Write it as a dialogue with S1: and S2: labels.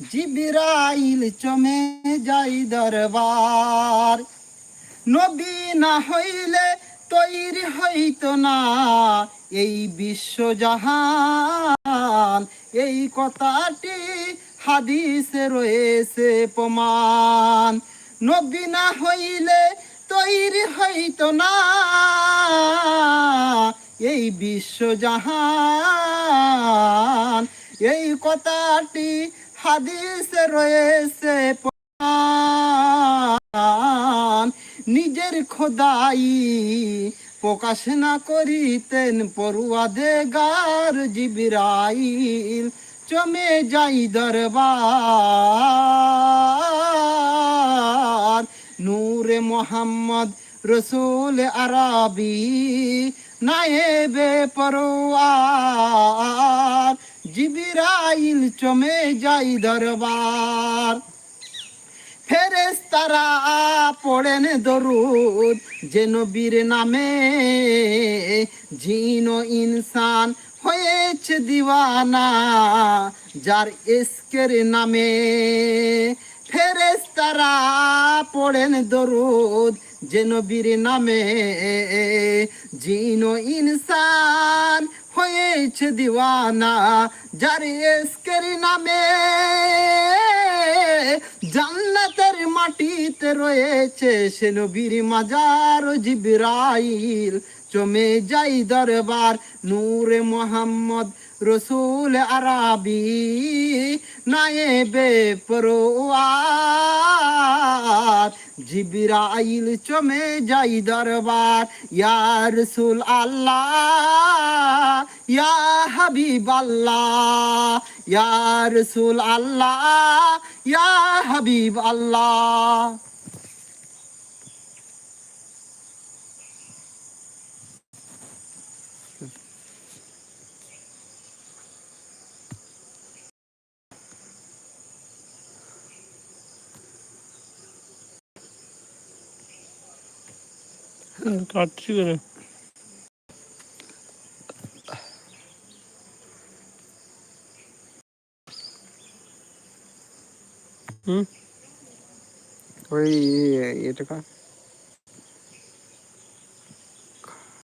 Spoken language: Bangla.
S1: জিবিরাইল চমে যাই দরবার। নবী না হইলে তৈরি হইত না এই বিশ্বজাহান। এই কথাটি হাদিসে রয়েছে প্রমাণ। নবী না হইলে তৈরি হইত না এই বিশ্বজাহান। এই কথাটি হাদিসে রয়েছে নিজের খোদাই প্রকাশ না করিতেন পড়ুয়াদে গার জিবিরাইল। চমে যাই দরবার। নূরে মোহাম্মদ রসুল আরবি, নায়েবে পরোয়ার। জিবিরাইল চমে যাই দরবার। ফেরেস্তারা পড়েন দরুদ, যে নবীর নামে জিন ইনসান হয়েছে দিওয়ানা, যার এসকের নামে ফেরেস্তারা পড়েন দরুদ যে নবীর নামে। জিন ইনসান হয়েছে দিওয়ানা যার নামে। জান্নাতের মাটিতে রয়েছে সে নবীর মাজার জিবরাইল। চমে যাই দরবার নূরে মোহাম্মদ রসুল আরবি নায়েবে পরোয়ার জিবরাইল চমে যাই দরবার, ইয়া রসুল আল্লাহ, ইয়া হাবিব আল্লাহ ইয়া রসুল আল্লাহ, ইয়া হাবিব আল্লাহ
S2: কাটছি করে হুম
S3: ওই এটা কা